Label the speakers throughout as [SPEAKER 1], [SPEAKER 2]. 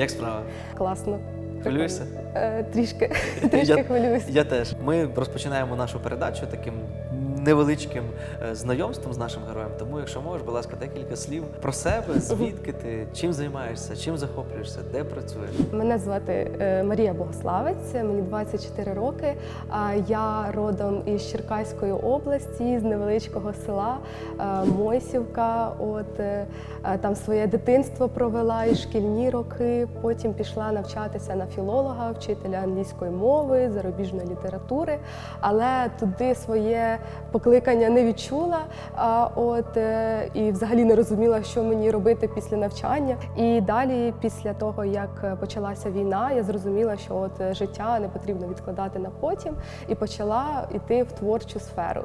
[SPEAKER 1] Як справа?
[SPEAKER 2] класно.
[SPEAKER 1] Хвилюєшся?
[SPEAKER 2] Е, трішки, трішки
[SPEAKER 1] Я-
[SPEAKER 2] хвилююсь.
[SPEAKER 1] Я теж. Ми розпочинаємо нашу передачу таким невеличким е, знайомством з нашим героєм. Тому, якщо можеш, будь ласка, декілька слів про себе, звідки ти, чим займаєшся, чим захоплюєшся, де працюєш.
[SPEAKER 2] Мене звати е, Марія Богославець, мені 24 роки. А Я родом із Черкаської області, з невеличкого села е, Мойсівка. От там своє дитинство провела і шкільні роки. Потім пішла навчатися на філолога, вчителя англійської мови, зарубіжної літератури, але туди своє покликання не відчула. От е, і взагалі не розуміла, що мені робити після навчання. І далі, після того як почалася війна, я зрозуміла, що от е, життя не потрібно відкладати на потім, і почала йти в творчу сферу.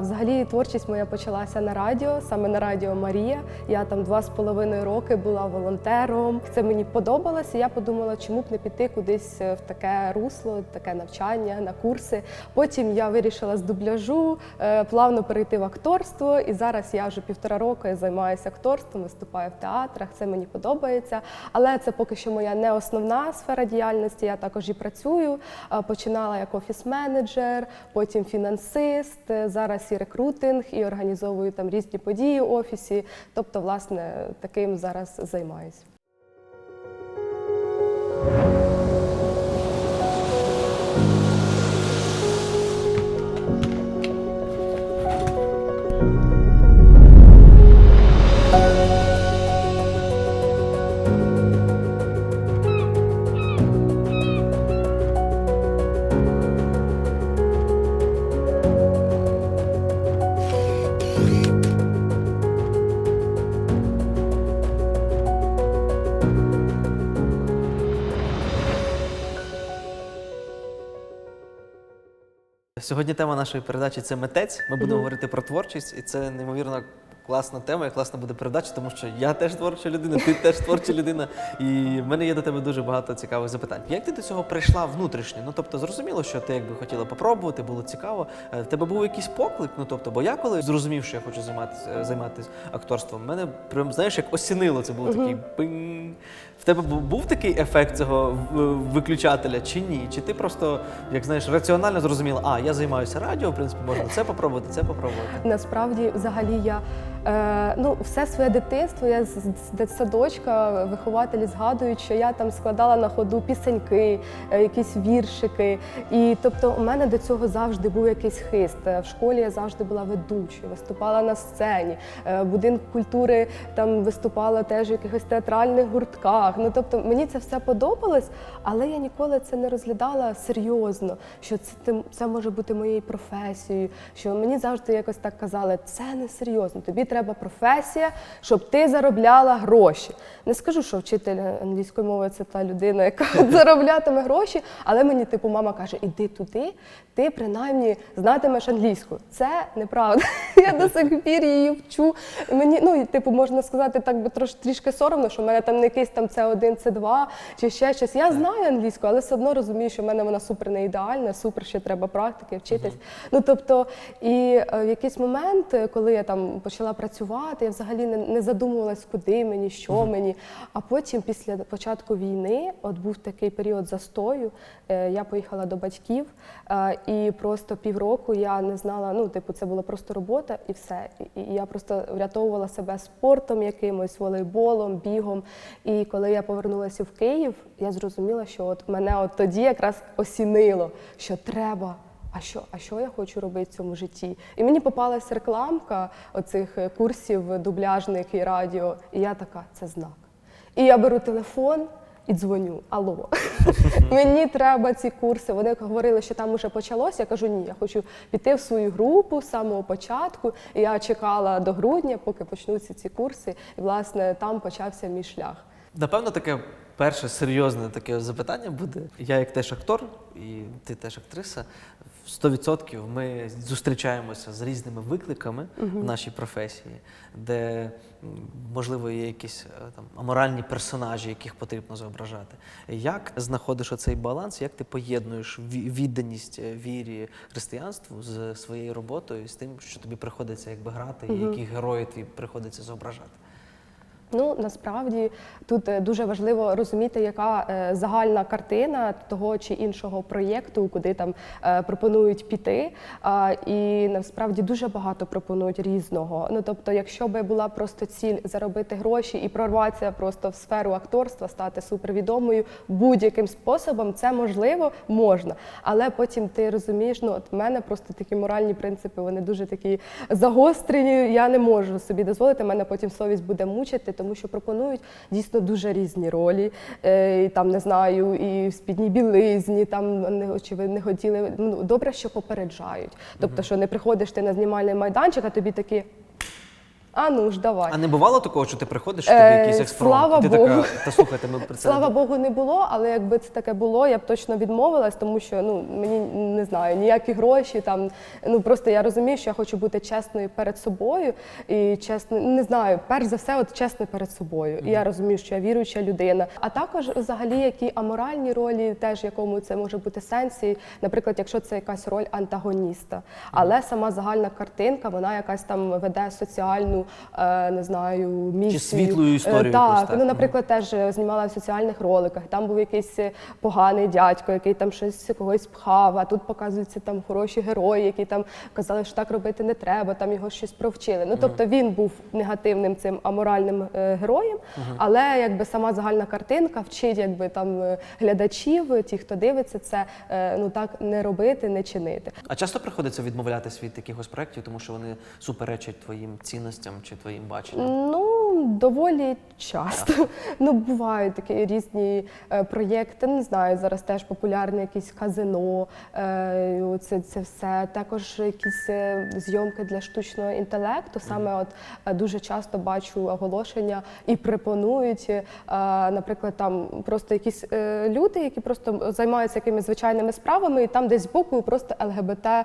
[SPEAKER 2] Взагалі, творчість моя почалася на радіо, саме на радіо Марія. Я там два з половиною роки була волонтером. Це мені подобалося. Я подумала, чому б не піти кудись в таке русло, таке навчання на курси. Потім я вирішила з дубляжу е, плавно перейти в акторство, і зараз я вже півтора року займаюся акторством, виступаю в театрах. Це мені подобається. Але це поки що моя не основна сфера діяльності. Я також і працюю. Е, Починала як офіс-менеджер, потім фінансист. е, Зараз і рекрутинг, і організовую там різні події в офісі. Тобто, власне, таким зараз займаюся.
[SPEAKER 1] Сьогодні тема нашої передачі це митець. Ми будемо говорити про творчість, і це неймовірно класна тема і класна буде передача, тому що я теж творча людина, ти теж творча людина. І в мене є до тебе дуже багато цікавих запитань. Як ти до цього прийшла внутрішньо? Ну тобто, зрозуміло, що ти якби хотіла попробувати, було цікаво. Е, В тебе був якийсь поклик? Ну тобто, бо я коли зрозумів, що я хочу займатися е, займатися акторством, мене прям знаєш, як осінило. Це був такий пинь. В тебе був, був такий ефект цього виключателя чи ні? Чи ти просто, як знаєш, раціонально зрозуміла, а я займаюся радіо, в принципі, можна це попробувати, це попробувати.
[SPEAKER 2] Насправді, взагалі, я е, ну, все своє дитинство, я з дитсадочка, вихователі згадують, що я там складала на ходу пісеньки, е, якісь віршики. І тобто у мене до цього завжди був якийсь хист. Е, В школі я завжди була ведучою, виступала на сцені. Е, будинку культури там виступала теж в якихось театральних гуртках. Ну тобто мені це все подобалось, але я ніколи це не розглядала серйозно, що це, це може бути моєю професією. Що мені завжди якось так казали, це не серйозно. Тобі треба професія, щоб ти заробляла гроші. Не скажу, що вчитель англійської мови це та людина, яка зароблятиме гроші, але мені, типу, мама каже: іди туди, ти принаймні знатимеш англійську. Це неправда. Я до сих пір її вчу. Мені, ну, типу, можна сказати, так би трош, трішки соромно, що в мене там не якийсь там С1, С2 чи ще щось. Я знаю англійську, але все одно розумію, що в мене вона супер не ідеальна, супер ще треба практики, вчитись. Ну тобто, і е, в якийсь момент, е, коли я там почала працювати, я взагалі не, не задумувалась, куди мені, що мені. А потім, після початку війни, от був такий період застою. е, Я поїхала до батьків, е, і просто півроку я не знала. Ну, типу, це була просто робота і все. І і я просто врятовувала себе спортом якимось, волейболом, бігом. І коли я повернулася в Київ, я зрозуміла, що от мене от тоді якраз осінило, що треба. А що, а що я хочу робити в цьому житті? І мені попалася рекламка оцих е, курсів дубляжних і радіо. І я така, це знак. І я беру телефон і дзвоню. Алло, мені треба ці курси. Вони говорили, що там уже почалося. Я кажу, ні, я хочу піти в свою групу з самого початку. І я чекала до грудня, поки почнуться ці курси. І власне там почався мій шлях.
[SPEAKER 1] Напевно, таке перше серйозне таке запитання буде. Я як теж актор, і ти теж актриса. 100% ми зустрічаємося з різними викликами в нашій професії, де можливо є якісь е, там аморальні персонажі, яких потрібно зображати. Як знаходиш оцей баланс? Як ти поєднуєш відданість е, вірі християнству з своєю роботою з тим, що тобі приходиться якби грати, і які герої тобі приходиться зображати?
[SPEAKER 2] Ну насправді тут е, дуже важливо розуміти, яка е, загальна картина того чи іншого проєкту, куди там е, пропонують піти. І насправді дуже багато пропонують різного. Ну тобто, якщо би була просто ціль заробити гроші і прорватися просто в сферу акторства, стати супервідомою будь-яким способом, це можливо, можна. Але потім ти розумієш, ну от в мене просто такі моральні принципи, вони дуже такі загострені. Я не можу собі дозволити. Мене потім совість буде мучити, тому що пропонують дійсно дуже різні ролі. Е, і там не знаю, і в спідній білизні, там не чи ви не хотіли. Ну добре, що попереджають. Тобто, що не приходиш ти на знімальний майданчик, а тобі такі. А ну ж давай.
[SPEAKER 1] А не бувало такого, що ти приходиш, тобі
[SPEAKER 2] Е,
[SPEAKER 1] якийсь експромт,
[SPEAKER 2] слава
[SPEAKER 1] і ти
[SPEAKER 2] Богу.
[SPEAKER 1] така, та слухайте, ми про це
[SPEAKER 2] Слава Богу, не було, але якби це таке було, я б точно відмовилась, тому що ну мені не знаю ніякі гроші там. Ну просто я розумію, що я хочу бути чесною перед собою і чесно, не знаю, перш за все, от чесно перед собою. І я розумію, що я віруюча людина. А також взагалі які аморальні ролі, теж якому це може бути сенсі. Наприклад, якщо це якась роль антагоніста, але сама загальна картинка, вона якась там веде соціальну, не знаю, місію.
[SPEAKER 1] світлу історію
[SPEAKER 2] Е,
[SPEAKER 1] якусь,
[SPEAKER 2] Так,
[SPEAKER 1] так?
[SPEAKER 2] ну наприклад, теж е, знімала в соціальних роликах. Там був якийсь е, поганий дядько, який там щось когось пхав. А тут показуються там хороші герої, які там казали, що так робити не треба, там його щось провчили. Ну тобто він був негативним цим аморальним е, героєм, але якби сама загальна картинка вчить, якби там е, глядачів, е, ті, хто дивиться це, е, ну так не робити, не чинити.
[SPEAKER 1] А часто приходиться відмовлятись від якихось проєктів, тому що вони суперечать твоїм цінностям чи твоїм баченням?
[SPEAKER 2] Ну, доволі часто. Ну, бувають такі різні е, проєкти. Не знаю, зараз теж популярне якісь казино, е, це, це все. Також якісь е, зйомки для штучного інтелекту. Саме от е, дуже часто бачу оголошення і пропонують, е, наприклад, там просто якісь е, люди, які просто займаються якимись звичайними справами, і там десь збоку просто ЛГБТ е,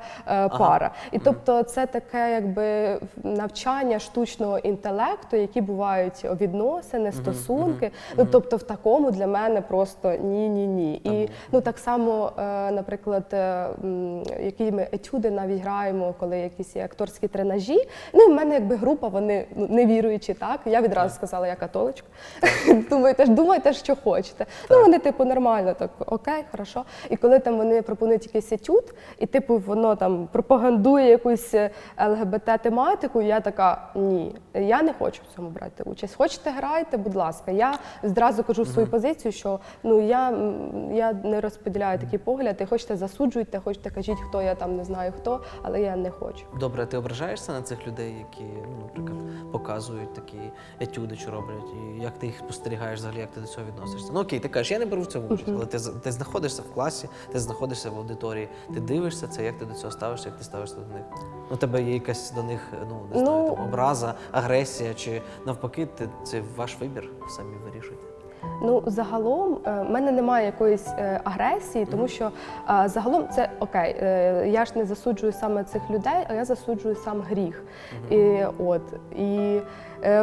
[SPEAKER 2] пара. І тобто це таке якби навчання штучного інтелекту, які бувають відносини, стосунки. Ну тобто, в такому для мене просто ні, ні, ні. І ну так само, е, наприклад, е, які ми етюди навіть граємо, коли якісь є акторські тренажі. Ну і в мене якби група, вони ну, не віруючі, так. Я відразу сказала, я католичка. Думаєте, думайте, що хочете. Ну вони, типу, нормально, так окей, хорошо. І коли там вони пропонують якийсь етюд, і типу воно там пропагандує якусь ЛГБТ-тематику, я така ні, я не хочу в цьому брати участь. Хочете грайте, будь ласка. Я зразу кажу свою позицію, що ну я, я не розподіляю такі погляди. Хочете засуджуйте, хочете кажіть, хто я там не знаю хто, але я не хочу.
[SPEAKER 1] Добре, ти ображаєшся на цих людей, які, ну, наприклад, показують такі етюди, що роблять, і як ти їх спостерігаєш взагалі, як ти до цього відносишся? Ну окей, ти кажеш, я не беру в цьому участь, але ти, ти знаходишся в класі, ти знаходишся в аудиторії, ти дивишся це, як ти до цього ставишся, як ти ставишся до них. Ну, у тебе є якась до них, ну не знаю,
[SPEAKER 2] Ну,
[SPEAKER 1] там образа, агресія, чи навпаки, ти це ваш вибір, самі вирішуйте.
[SPEAKER 2] Ну, загалом е, в мене немає якоїсь е, агресії, тому що загалом це окей. е, Я ж не засуджую саме цих людей, а я засуджую сам гріх. І от і е,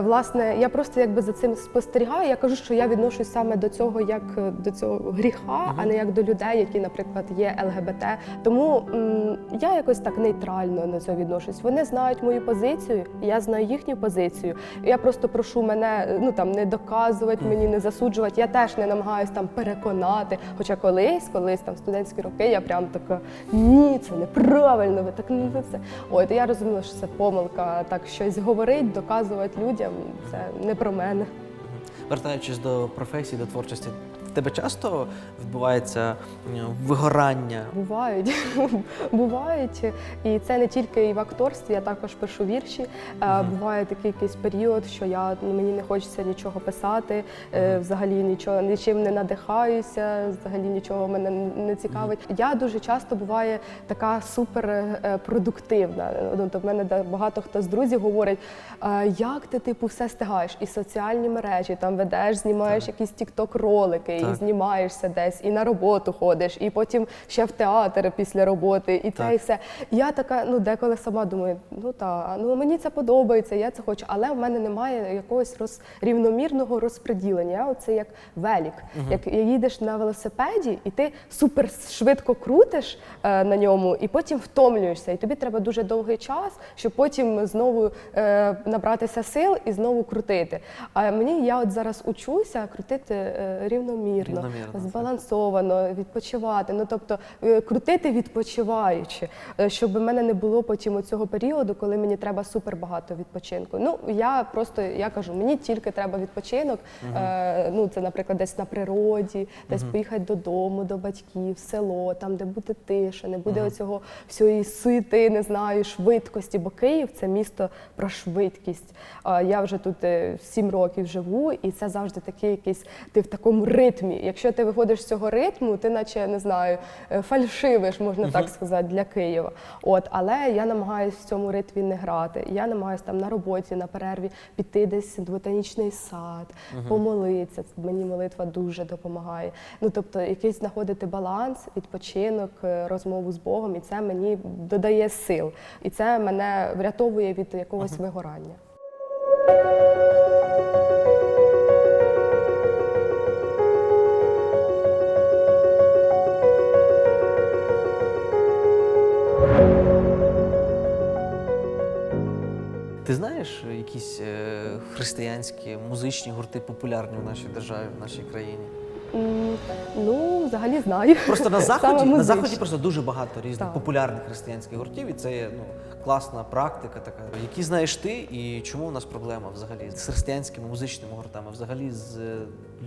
[SPEAKER 2] власне я просто якби за цим спостерігаю. Я кажу, що я відношусь саме до цього як е, до цього гріха, а не як до людей, які, наприклад, є ЛГБТ. Тому м, я якось так нейтрально на це відношусь. Вони знають мою позицію, я знаю їхню позицію. Я просто прошу мене ну там не доказувати мені, не засуджувати. Я теж не намагаюся там переконати. Хоча колись, колись там студентські роки, я прям така ні, це неправильно. Ви так не це. Ой, то я розуміла, що це помилка. Так щось говорить, доказувати людям. Це не про мене.
[SPEAKER 1] Вертаючись до професії, до творчості, тебе часто відбувається вигорання
[SPEAKER 2] Бувають, бувають. І це не тільки і в акторстві, я також пишу вірші. Е, Буває такий якийсь період, що я ну, мені не хочеться нічого писати, е, взагалі нічого нічим не надихаюся, взагалі нічого мене не цікавить. Я дуже часто буває така супер е, продуктивна. Ну, то в мене багато хто з друзів говорить, як ти типу все стигаєш? І соціальні мережі, там ведеш, знімаєш якісь тікток ролики, і знімаєшся десь, і на роботу ходиш, і потім ще в театр після роботи, і те, і все. Я така, ну деколи сама думаю, ну та ну мені це подобається, я це хочу, але в мене немає якогось роз, рівномірного розподілення. Я Оце як велик. Як їдеш на велосипеді, і ти супер швидко крутиш е, на ньому, і потім втомлюєшся. І тобі треба дуже довгий час, щоб потім знову е, набратися сил і знову крутити. А мені я от зараз учуся крутити е, рівномірно,
[SPEAKER 1] Рівномірно, так.
[SPEAKER 2] збалансовано, відпочивати. Ну тобто е, крутити відпочиваючи, е, щоб в мене не було потім цього періоду, коли мені треба супер багато відпочинку. Ну я просто я кажу, мені тільки треба відпочинок. Е, ну це, наприклад, десь на природі, десь поїхати додому, до батьків, в село, там де буде тиша, не буде оцього всієї сити, не знаю, швидкості. Бо Київ це місто про швидкість. Я вже тут сім років живу, і це завжди такий якийсь ти в такому ритмі. Якщо ти виходиш з цього ритму, ти наче не знаю, е, фальшивиш, можна так сказати, для Києва. От, але я намагаюся в цьому ритмі не грати. Я намагаюся там на роботі, на перерві піти десь в ботанічний сад, помолитися. Мені молитва дуже допомагає. Ну тобто, якийсь знаходити баланс, відпочинок, е, розмову з Богом, і це мені додає сил. І це мене врятовує від якогось вигорання.
[SPEAKER 1] Ти знаєш е, якісь е, християнські музичні гурти популярні в нашій державі, в нашій країні?
[SPEAKER 2] Ну, взагалі знаю.
[SPEAKER 1] Просто на
[SPEAKER 2] Саме
[SPEAKER 1] заході, на заході просто дуже багато різних
[SPEAKER 2] Так.
[SPEAKER 1] популярних християнських гуртів, і це є ну, класна практика така. Які знаєш ти, і чому у нас проблема взагалі з християнськими музичними гуртами, взагалі з е,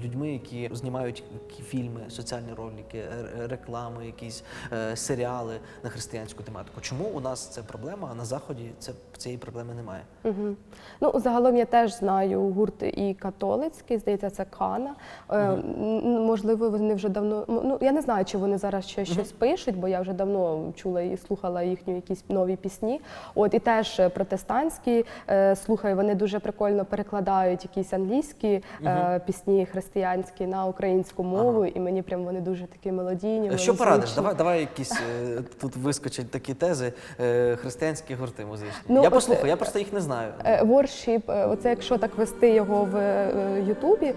[SPEAKER 1] людьми, які знімають фільми, соціальні ролики, реклами, якісь е, серіали на християнську тематику. Чому у нас це проблема, а на заході це цієї проблеми немає?
[SPEAKER 2] Мгм. Ну, загалом я теж знаю гурт і католицький, здається, це Кана. Е, м, Можливо, вони вже давно. Ну я не знаю, чи вони зараз ще щось пишуть, бо я вже давно чула і слухала їхні якісь нові пісні. От і теж е, протестантські е, слухаю, вони дуже прикольно перекладають якісь англійські е, пісні християнські на українську мову, і мені прям вони дуже такі мелодійні.
[SPEAKER 1] Що порадиш? Давай, давай якісь е, тут вискочать такі тези е, християнські гурти музичні.
[SPEAKER 2] Ну,
[SPEAKER 1] я
[SPEAKER 2] от,
[SPEAKER 1] послухаю, я просто їх не знаю.
[SPEAKER 2] Воршіп, оце якщо так вести його в е, Ютубі,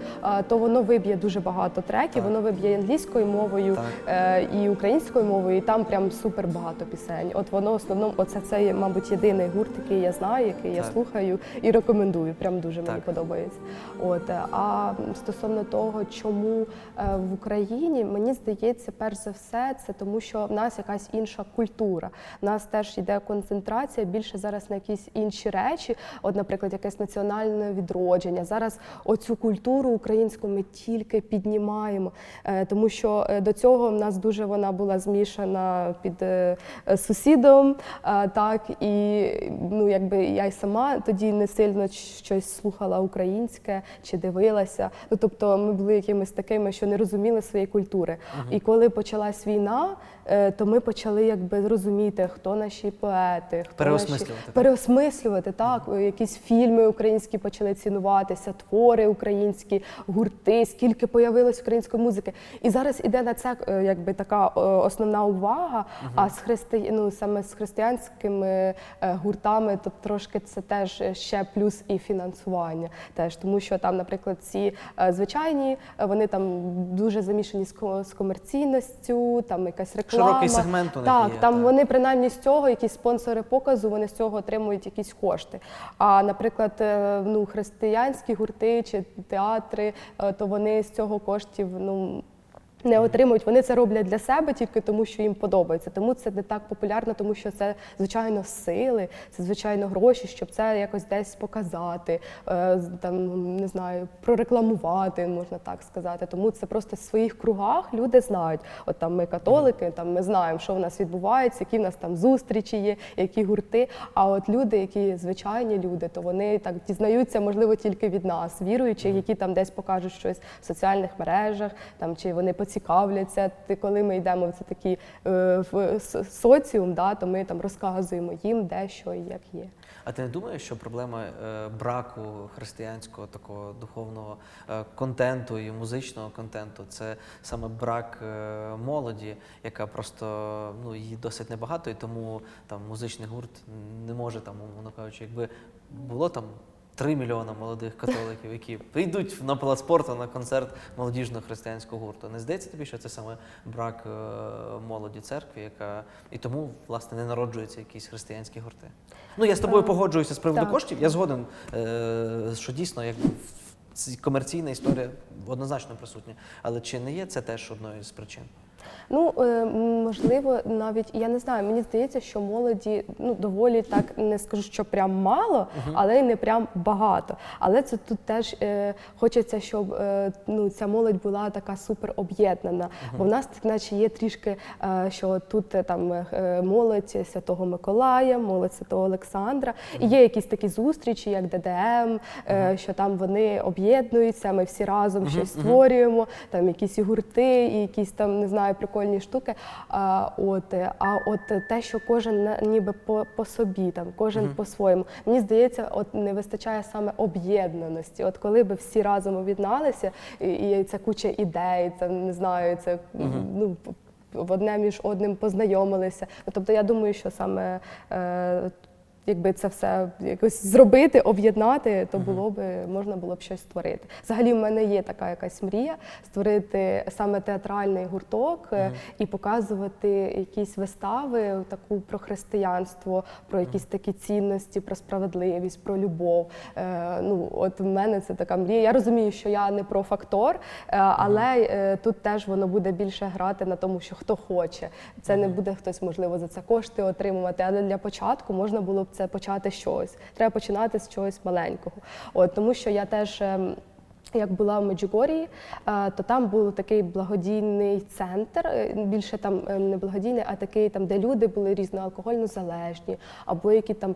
[SPEAKER 2] то воно виб'є дуже багато треків,
[SPEAKER 1] Так.
[SPEAKER 2] воно виб'є англійською мовою
[SPEAKER 1] Так.
[SPEAKER 2] е, і українською мовою, і там прям супер багато пісень. От воно в основному, оце це є, мабуть, єдиний гурт, який я знаю, який я
[SPEAKER 1] Так.
[SPEAKER 2] слухаю і рекомендую. Прям дуже мені подобається. От а стосовно того, чому е, в Україні, мені здається, перш за все, це тому, що в нас якась інша культура. В нас теж йде концентрація більше зараз на якісь інші речі. От, наприклад, якесь національне відродження. Зараз оцю культуру українську ми тільки піднімаємо, Е, тому що е, до цього в нас дуже вона була змішана під сусідом. Так і ну, якби я й сама тоді не сильно щось слухала українське чи дивилася. Ну тобто ми були якимись такими, що не розуміли своєї культури. І коли почалась війна, е, то ми почали якби розуміти, хто наші поети, хто
[SPEAKER 1] Переосмислювати,
[SPEAKER 2] наші
[SPEAKER 1] так?
[SPEAKER 2] переосмислювати. Так, якісь фільми українські почали цінуватися, твори українські, гурти, скільки появилось української музики. І зараз іде на це е, якби така е, основна увага. А з христи... ну, саме з християнськими гуртами, то трошки це теж ще плюс і фінансування. Теж тому, що там, наприклад, ці е, звичайні е, вони там дуже замішані з комерційністю, там якась реклама.
[SPEAKER 1] Широкий сегмент у них
[SPEAKER 2] так,
[SPEAKER 1] є,
[SPEAKER 2] там
[SPEAKER 1] так.
[SPEAKER 2] вони принаймні з цього, якісь спонсори показу, вони з цього отримують якісь кошти. А наприклад, е, ну християнські гурти чи театри, е, то вони з цього коштів ну. Не отримують, вони це роблять для себе тільки тому, що їм подобається. Тому це не так популярно, тому що це звичайно сили, це звичайно гроші, щоб це якось десь показати, е, там не знаю, прорекламувати, можна так сказати. Тому це просто в своїх кругах люди знають. От там ми католики, там ми знаємо, що в нас відбувається, які в нас там зустрічі є, які гурти. А от люди, які звичайні люди, то вони так дізнаються, можливо, тільки від нас, віруючи, які там десь покажуть щось в соціальних мережах, там чи вони поцікавляться цікавляться. Коли ми йдемо в це такий е, в соціум, да, то ми там розказуємо їм де що і як є.
[SPEAKER 1] А ти не думаєш, що проблема е, браку християнського такого духовного е, контенту і музичного контенту це саме брак молоді, яка просто ну її досить небагато, і тому там музичний гурт не може там, умовно кажучи, якби було там. 3 мільйона молодих католиків, які прийдуть на палац спорту на концерт молодіжного християнського гурту. Не здається тобі, що це саме брак е, молоді церкви, яка і тому власне не народжуються якісь християнські гурти. Ну я з тобою погоджуюся з приводу
[SPEAKER 2] Так.
[SPEAKER 1] коштів. Я згоден, е, що дійсно як комерційна історія однозначно присутня. Але чи не є це теж одною з причин?
[SPEAKER 2] Ну е, можливо, навіть я не знаю. Мені здається, що молоді ну доволі так не скажу, що прям мало, але й не прям багато. Але це тут теж е, хочеться, щоб е, ну ця молодь була така супер об'єднана. Бо в нас, так наче, є трішки, е, що тут е, там е, молодь Святого Миколая, молодь Святого Олександра. І є якісь такі зустрічі, як ДДМ, е, що там вони об'єднуються, ми всі разом щось створюємо, там якісь гурти, і якісь там не знаю прикольні штуки. А от, е, а от те, що кожен ніби по, по собі, там кожен по-своєму. Мені здається, от не вистачає саме об'єднаності. От коли би всі разом об'єдналися, і, і це куча ідей, це не знаю, це ну. В одне між одним познайомилися. Тобто я думаю, що саме е, якби це все якось зробити, об'єднати, то було би можна було б щось створити. Взагалі, в мене є така якась мрія створити саме театральний гурток е, і показувати якісь вистави таку про християнство, про якісь такі цінності, про справедливість, про любов. Е, ну, от в мене це така мрія. Я розумію, що я не про фактор, е, але тут теж воно буде більше грати на тому, що хто хоче. Це не буде хтось, можливо, за це кошти отримувати. Але для початку можна було б це почати щось. Треба починати з чогось маленького. От тому, що я теж. ем, як була в Меджугорії, е, то там був такий благодійний центр, е, більше там е, не благодійний, а такий там, де люди були різноалкогольно залежні, або які там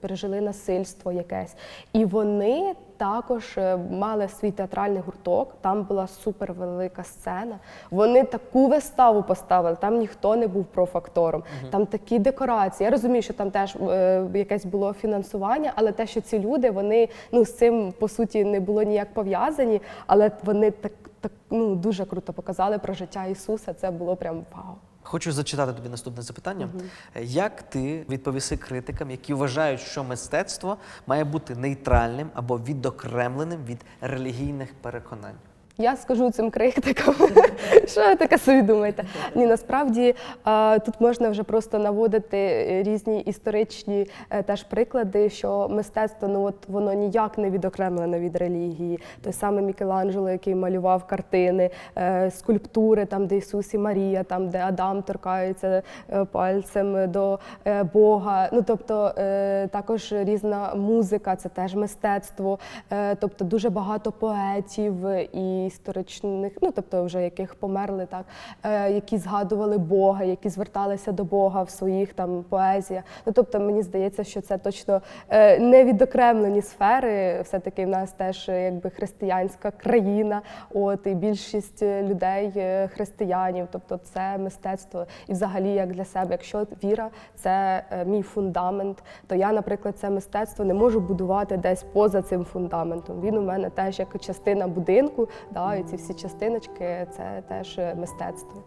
[SPEAKER 2] пережили насильство якесь. І вони також е, мали свій театральний гурток. Там була супер велика сцена. Вони таку виставу поставили. Там ніхто не був профактором. Там такі декорації. Я розумію, що там теж е, якесь було фінансування, але те, що ці люди вони ну з цим по суті не було ніяк пов'язані, але вони так, так ну дуже круто показали про життя Ісуса. Це було прям вау.
[SPEAKER 1] Хочу зачитати тобі наступне запитання. Е, Як ти відповіси критикам, які вважають, що мистецтво має бути нейтральним або відокремленим від релігійних переконань?
[SPEAKER 2] Я скажу цим критикам, що ви таке собі думаєте? Ні, насправді е, тут можна вже просто наводити різні історичні е, теж приклади, що мистецтво ну от воно ніяк не відокремлене від релігії. Той самий Мікеланджело, який малював картини, е, скульптури, там де Ісус і Марія, там де Адам торкається е, пальцем до е, Бога. Ну тобто е, також різна музика, це теж мистецтво. Е, Тобто дуже багато поетів і історичних, ну тобто вже яких померли, так е, які згадували Бога, які зверталися до Бога в своїх там поезіях. Ну тобто мені здається, що це точно е, не відокремлені сфери. Все таки в нас теж е, якби християнська країна. От і більшість людей християнів. Тобто це мистецтво. І взагалі, як для себе, якщо віра це мій фундамент, то я, наприклад, це мистецтво не можу будувати десь поза цим фундаментом. Він у мене теж як частина будинку. Да, і ці всі частиночки це теж мистецтво.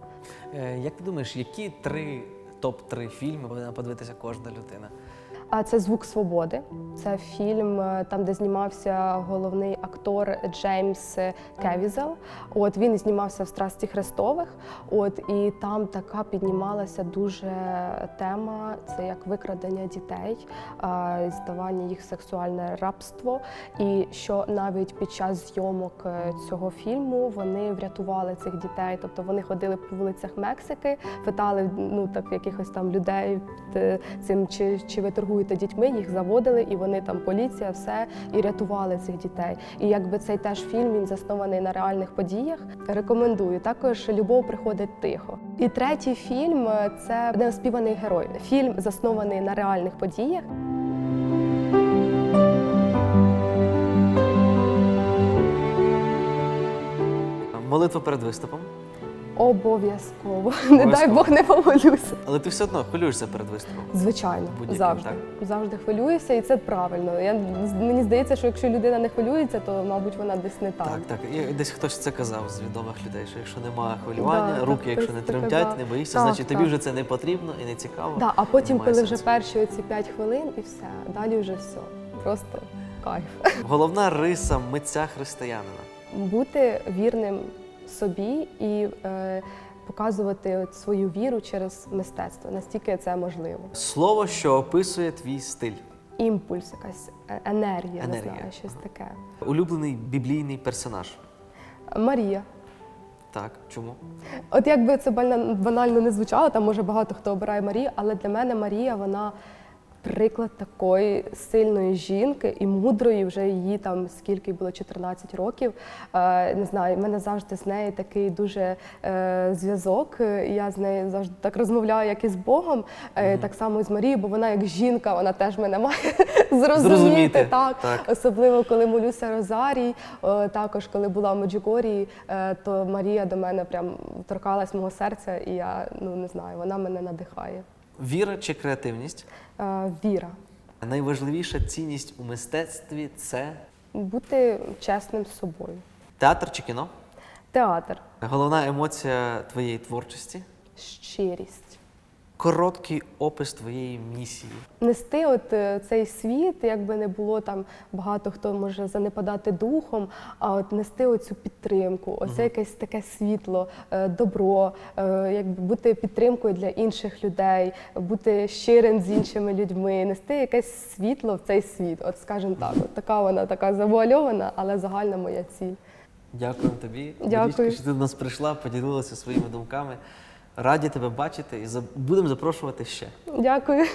[SPEAKER 1] Е, Як ти думаєш, які три топ-3 фільми повинна подивитися кожна людина?
[SPEAKER 2] А це звук свободи. Це фільм, е, там, де знімався головний актор Джеймс Кевізел. От він знімався в Страсті Христових. От і там така піднімалася дуже тема: це як викрадення дітей, здавання їх в сексуальне рабство. І що навіть під час зйомок е, цього фільму вони врятували цих дітей. Тобто вони ходили по вулицях Мексики, питали ну так якихось там людей цим, чи, чи ви торгуєте дітьми, їх заводили, і вони там поліція, все і рятували цих дітей. І якби цей теж фільм він заснований на реальних подіях. Рекомендую. Також любов приходить тихо. І третій фільм е, це неоспіваний герой. Фільм заснований на реальних подіях.
[SPEAKER 1] Молитва перед виступом.
[SPEAKER 2] Обов'язково. Не дай Бог не помолюся.
[SPEAKER 1] Але ти все одно хвилюєшся перед виступом.
[SPEAKER 2] Звичайно,
[SPEAKER 1] Будь-яким,
[SPEAKER 2] завжди. Завжди хвилююся, і це правильно. Я, мені здається, що якщо людина не хвилюється, то, мабуть, вона десь не там.
[SPEAKER 1] Так, так. І десь хтось це казав з відомих людей, що якщо немає хвилювання,
[SPEAKER 2] Да,
[SPEAKER 1] руки,
[SPEAKER 2] так,
[SPEAKER 1] якщо не тремтять,
[SPEAKER 2] казав.
[SPEAKER 1] не боїшся,
[SPEAKER 2] Так,
[SPEAKER 1] значить тобі вже це не потрібно і не цікаво.
[SPEAKER 2] Да, а потім,
[SPEAKER 1] Немає
[SPEAKER 2] коли вже перші оці 5 хвилин і все, далі вже все. Просто кайф.
[SPEAKER 1] Головна риса митця християнина.
[SPEAKER 2] Бути вірним собі і е, показувати от свою віру через мистецтво, настільки це можливо.
[SPEAKER 1] Слово, що описує твій стиль.
[SPEAKER 2] Імпульс, якась е, енергія, не знаю, щось таке.
[SPEAKER 1] Улюблений біблійний персонаж.
[SPEAKER 2] Марія.
[SPEAKER 1] Так, чому?
[SPEAKER 2] От якби це банально не звучало, там може багато хто обирає Марію, але для мене Марія вона приклад такої сильної жінки і мудрої, вже її там скільки було 14 років. Е, не знаю, в мене завжди з нею такий дуже е, зв'язок. Я з нею завжди так розмовляю, як і з Богом, е, так само і з Марією, бо вона як жінка, вона теж мене має зрозуміти.
[SPEAKER 1] Зрозуміти,
[SPEAKER 2] Так,
[SPEAKER 1] так.
[SPEAKER 2] Особливо, коли молюся Розарій, також коли була в Меджугорії, то Марія до мене прям торкалась мого серця, і я ну не знаю, вона мене надихає.
[SPEAKER 1] Віра чи креативність?
[SPEAKER 2] Е, Віра.
[SPEAKER 1] Найважливіша цінність у мистецтві це
[SPEAKER 2] Бути чесним з собою.
[SPEAKER 1] театр чи кіно?
[SPEAKER 2] Театр,
[SPEAKER 1] Головна емоція твоєї творчості?
[SPEAKER 2] щирість.
[SPEAKER 1] Короткий опис твоєї місії.
[SPEAKER 2] Нести от е, цей світ, якби не було там багато хто може занепадати духом, а от нести оцю підтримку, оце якесь таке світло, е, добро, е, якби бути підтримкою для інших людей, бути щирим з іншими людьми, нести якесь світло в цей світ. От скажімо так, от така вона така завуальована, але загальна моя ціль.
[SPEAKER 1] Дякуємо тобі.
[SPEAKER 2] Дякую.
[SPEAKER 1] Марічка, що ти до нас прийшла, поділилася своїми думками. Раді тебе бачити і будемо запрошувати ще.
[SPEAKER 2] Дякую.